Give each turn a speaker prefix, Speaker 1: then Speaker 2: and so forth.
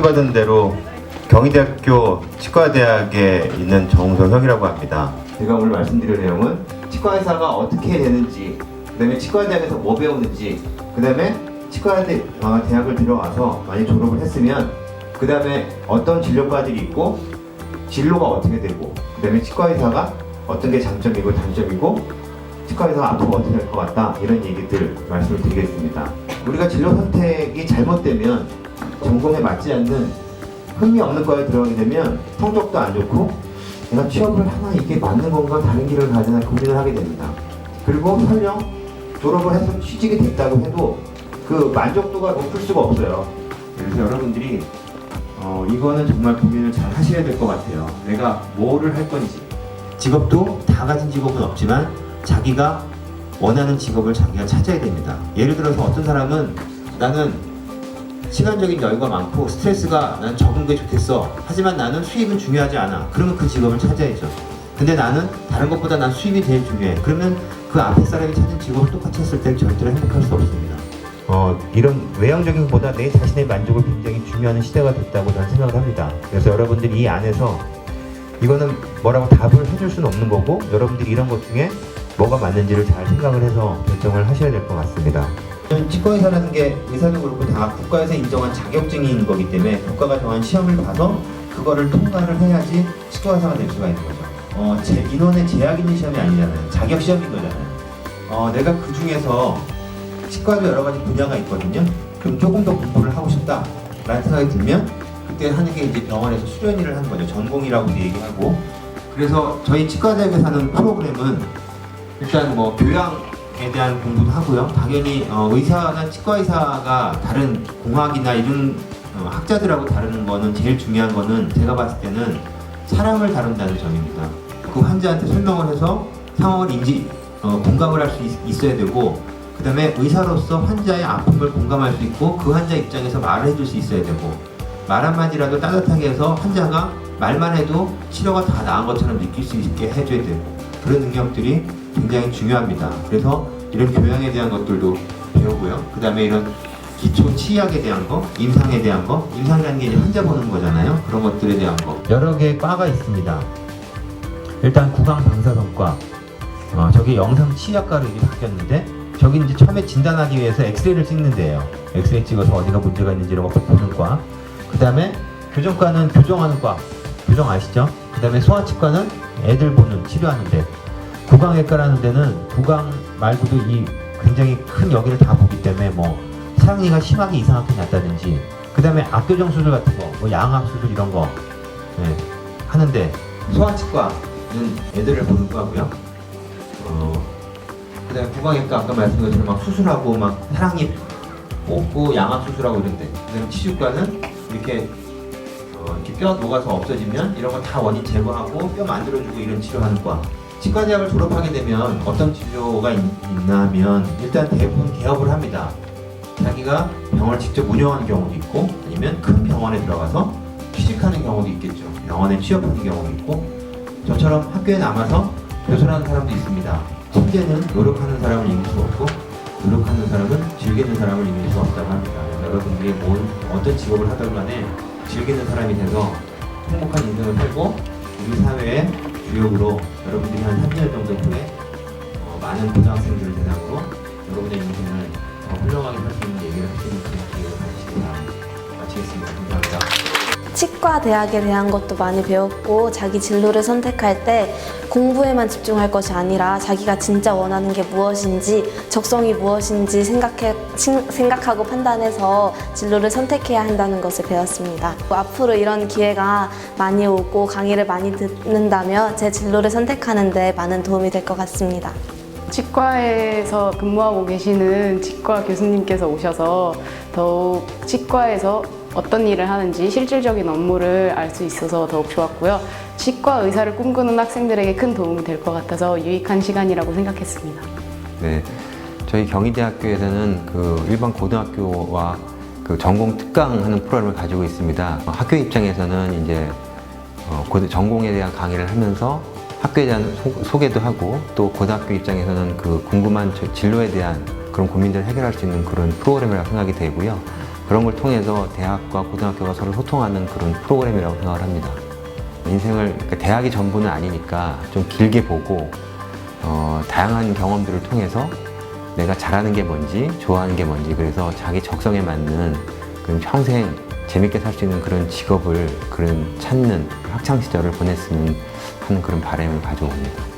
Speaker 1: 받은 대로 경희대학교 치과대학에 있는 정우성형이라고 합니다. 제가 오늘 말씀드릴 내용은 치과 의사가 어떻게 되는지, 그다음에 치과 대학에서 뭐 배우는지, 그다음에 치과대 어, 대학을 들어가서 많이 졸업을 했으면 그다음에 어떤 진료과들이 있고 진로가 어떻게 되고, 그다음에 치과 의사가 어떤 게 장점이고 단점이고 치과의사가 앞으로 어떻게 될 것 같다 이런 얘기들 말씀을 드리겠습니다. 우리가 진로 선택이 잘못되면 전공에 맞지 않는 흥미 없는 과에 들어가게 되면 성적도 안 좋고 내가 취업을 하나 이게 맞는 건가 다른 길을 가지나 고민을 하게 됩니다. 그리고 설령 졸업을 해서 취직이 됐다고 해도 그 만족도가 높을 수가 없어요. 그래서 여러분들이 어, 이거는 정말 고민을 잘 하셔야 될 것 같아요. 내가 뭐를 할 건지. 직업도 다 가진 직업은 없지만 자기가 원하는 직업을 자기가 찾아야 됩니다. 예를 들어서 어떤 사람은 나는 시간적인 여유가 많고 스트레스가 난 적은 게 좋겠어. 하지만 나는 수입은 중요하지 않아. 그러면 그 직업을 찾아야죠. 근데 나는 다른 것보다 난 수입이 제일 중요해. 그러면 그 앞에 사람이 찾은 직업을 똑같이 했을 때 절대로 행복할 수 없습니다. 어, 이런 외형적인 것보다 내 자신의 만족을 굉장히 중요한 시대가 됐다고 저는 생각을 합니다. 그래서 여러분들이 이 안에서 이거는 뭐라고 답을 해줄 수는 없는 거고 여러분들이 이런 것 중에 뭐가 맞는지를 잘 생각을 해서 결정을 하셔야 될 것 같습니다. 치과의사라는 게 의사도 그렇고 다 국가에서 인정한 자격증인 거기 때문에 국가가 정한 시험을 봐서 그거를 통과를 해야지 치과의사가 될 수가 있는 거죠. 어, 제, 인원의 제약 있는 시험이 아니잖아요. 자격 시험인 거잖아요. 어, 내가 그 중에서 치과도 여러 가지 분야가 있거든요. 그럼 조금 더 공부를 하고 싶다라는 생각이 들면 그때 하는 게 이제 병원에서 수련 일을 하는 거죠. 전공이라고도 얘기하고. 그래서 저희 치과대학에서 하는 프로그램은 일단 뭐 교양 에 대한 공부도 하고요. 당연히 어, 의사나 치과 의사가 다른 공학이나 이런 어, 학자들하고 다루는 거는 제일 중요한 거는 제가 봤을 때는 사람을 다룬다는 점입니다. 그 환자한테 설명을 해서 상황을 인지 어, 공감을 할 수 있어야 되고 그 다음에 의사로서 환자의 아픔을 공감할 수 있고 그 환자 입장에서 말을 해줄 수 있어야 되고 말 한마디라도 따뜻하게 해서 환자가 말만 해도 치료가 다 나은 것처럼 느낄 수 있게 해줘야 되고 그런 능력들이 굉장히 중요합니다. 그래서 이런 교양에 대한 것들도 배우고요. 그 다음에 이런 기초 치의학에 대한 거, 임상에 대한 거, 임상이라는 게 이제 환자 보는 거잖아요. 그런 것들에 대한 거. 여러 개의 과가 있습니다. 일단 구강 방사선과, 어, 저기 영상 치의학과로 이게 바뀌었는데, 저기 이제 처음에 진단하기 위해서 엑스레이를 찍는 데예요. 엑스레이 찍어서 어디가 문제가 있는지 이런 거 보는 과. 그 다음에 교정과는 교정하는 과. 교정 아시죠? 그 다음에 소아치과는 애들 보는 치료하는 데 구강외과라는 데는 구강 말고도 이 굉장히 큰 여기를 다 보기 때문에 뭐 사랑니가 심하게 이상하게 났다든지 그 다음에 악교정 수술 같은 거, 뭐 양악 수술 이런 거 네, 하는데 소아치과는 애들을 보는 거고요. 어, 그 다음에 구강외과 아까 것처럼 막 수술하고 막 사랑니 뽑고 양악 수술하고 이런데 그 다음에 치주과는 이렇게 어, 이렇게 뼈 녹아서 없어지면 이런 거 다 원인 제거하고 뼈 만들어주고 이런 치료하는 과. 치과대학을 졸업하게 되면 어떤 진료가 있, 나 하면 일단 대부분 개업을 합니다. 자기가 병원을 직접 운영하는 경우도 있고 아니면 큰 병원에 들어가서 취직하는 경우도 있겠죠. 병원에 취업하는 경우도 있고 저처럼 학교에 남아서 교수라는 사람도 있습니다. 천재는 노력하는 사람을 이길 수 없고 노력하는 사람은 즐기는 사람을 이길 수 없다고 합니다. 여러분들이 뭔 어떤 직업을 하든 간에 즐기는 사람이 돼서 행복한 인생을 살고 우리 사회의 주역으로 여러분들이 한 3년 정도 후에 어, 많은 고등학생들을 대상으로 여러분의 인생을 더 훌륭하게 살 수 있는 얘기를 할 수 있는
Speaker 2: 치과 대학에 대한 것도 많이 배웠고 자기 진로를 선택할 때 공부에만 집중할 것이 아니라 자기가 진짜 원하는 게 무엇인지 적성이 무엇인지 생각해, 신- 생각하고 판단해서 진로를 선택해야 한다는 것을 배웠습니다. 앞으로 이런 기회가 많이 오고 강의를 많이 듣는다면 제 진로를 선택하는 데 많은 도움이 될 것 같습니다.
Speaker 3: 치과에서 근무하고 계시는 치과 교수님께서 오셔서 더욱 치과에서 어떤 일을 하는지 실질적인 업무를 알 수 있어서 더욱 좋았고요. 치과 의사를 꿈꾸는 학생들에게 큰 도움이 될 것 같아서 유익한 시간이라고 생각했습니다.
Speaker 4: 네, 저희 경희대학교에서는 그 일반 고등학교와 그 전공 특강하는 프로그램을 가지고 있습니다. 어, 학교 입장에서는 이제 어, 고- 전공에 대한 강의를 하면서 학교에 대한 소, 개도 하고 또 고등학교 입장에서는 그 궁금한 저- 진로에 대한 그런 고민들을 해결할 수 있는 그런 프로그램이라고 생각이 되고요. 그런 걸 통해서 대학과 고등학교가 서로 소통하는 그런 프로그램이라고 생각을 합니다. 인생을 그러니까 대학이 전부는 아니니까 좀 길게 보고 어, 다양한 경험들을 통해서 내가 잘하는 게 뭔지 좋아하는 게 뭔지 그래서 자기 적성에 맞는 그런 평생 재밌게 살 수 있는 그런 직업을 그런 찾는 학창 시절을 보냈으면 하는 그런 바람을 가지고 옵니다.